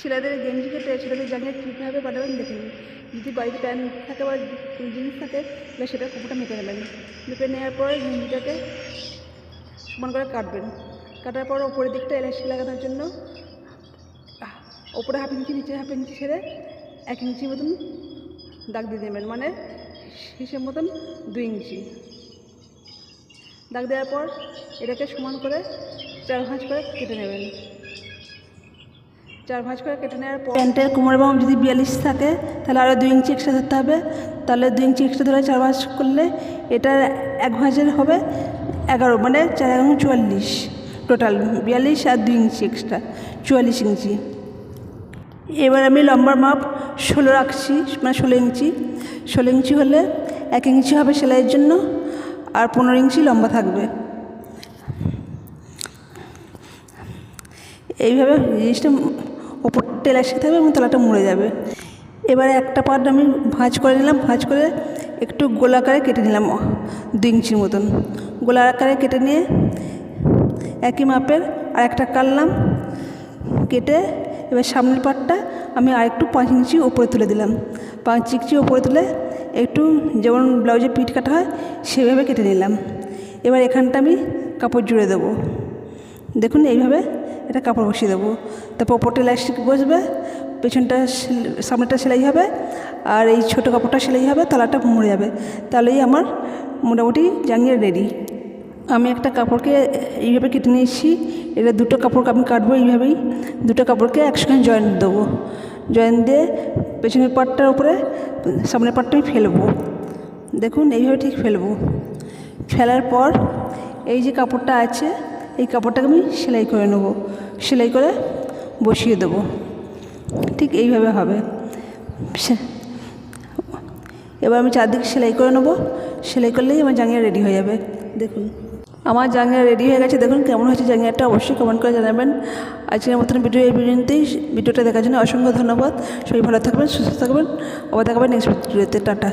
ছেলেদের গেঞ্জি কেটে ছেলেদের জাঙ্গিয়ে কীভাবে বানাবেন দেখে নিন যদি বাড়িতে প্যান্ট থাকে বা জিনিস থাকে, তাহলে সেটা কাপড়টা মেপে নেবেন। মেপে নেওয়ার পর গেঞ্জিটাকে সমান করে কাটবেন। কাটার পর ওপরের দিকটা এলাচি লাগানোর জন্য, ওপরে হাফ ইঞ্চি নিচে হাফ ইঞ্চি ছেড়ে এক ইঞ্চি মতন দাগ দিয়ে দেবেন। মানে হিসেব মতন দুই ইঞ্চি দাগ দেওয়ার পর এটাকে সমান করে চার ভাঁজ করে কেটে নেবেন। চার ভাঁজ করে কেটে নেওয়ার পর প্যান্টের কোমর এবং যদি বিয়াল্লিশ থাকে, তাহলে আরও দুই ইঞ্চি এক্সট্রা ধরতে হবে। তাহলে দুই ইঞ্চি এক্সট্রা ধরে চার ভাঁজ করলে এটার এক ভাঁজের হবে এগারো মানে চার এবং চুয়াল্লিশ টোটাল বিয়াল্লিশ আর দুই ইঞ্চি এক্সট্রা চুয়াল্লিশ ইঞ্চি। এবার আমি লম্বার মাপ ষোলো রাখছি মানে ষোলো ইঞ্চি। ষোলো ইঞ্চি হলে এক ইঞ্চি হবে সেলাইয়ের জন্য আর পনেরো ইঞ্চি লম্বা থাকবে। এইভাবে জিনিসটা ওপরটা এলাস্টিক থাকবে এবং তলাটা মুড়ে যাবে। এবারে একটা পাট আমি ভাঁজ করে নিলাম, ভাঁজ করে একটু গোলাকারে কেটে নিলাম, দুই ইঞ্চির মতন। গোলাকারে কেটে নিয়ে একই মাপের আর একটা কাটলাম, কেটে এবার সামনের পাটটা আমি আরেকটু পাঁচ ইঞ্চি ওপরে তুলে দিলাম। পাঁচ ইঞ্চি ওপরে তুলে একটু যেমন ব্লাউজে পিঠ কাটা হয়, সেভাবে কেটে নিলাম। এবার এখানটা আমি কাপড় জুড়ে দেবো। দেখুন এইভাবে এটা কাপড় বসিয়ে দেবো। তারপর ওপরটা ইলাস্টিক বসবে, পেছনটা সামনেটা সেলাই হবে, আর এই ছোটো কাপড়টা সেলাই হবে, তালাটা মরে যাবে। তাহলেই আমার মোটামুটি জাঙ্গিয়ে রেডি আমি একটা কাপড়কে এইভাবে কেটে নিয়েছি, এটা দুটো কাপড় আমি কাটবো এইভাবেই, দুটো কাপড়কে একসঙ্গে জয়েন দেবো। জয়েন দিয়ে পেছনের পাটটার উপরে, সামনের পাটটা আমি ফেলব। দেখুন, এইভাবে ঠিক ফেলব। ফেলার পর এই যে কাপড়টা আছে এই কাপড়টাকে আমি সেলাই করে নেব। সেলাই করে বসিয়ে দেবো। ঠিক এইভাবে হবে। এবার আমি চারদিকে সেলাই করে নেব। সেলাই করলেই আমার জাঙ্গিয়া রেডি হয়ে যাবে। দেখুন, আমার জাঙ্গিয়া রেডি হয়ে গেছে। দেখুন কেমন হয়েছে জাঙ্গিয়াটা। অবশ্যই কমেন্ট করে জানাবেন। আজকের মতন ভিডিও এই পর্যন্তই। ভিডিওটা দেখার জন্য অসংখ্য ধন্যবাদ। সবাই ভালো থাকবেন, সুস্থ থাকবেন। আবার দেখাবেন নেক্সট ভিডিওতে টাটা।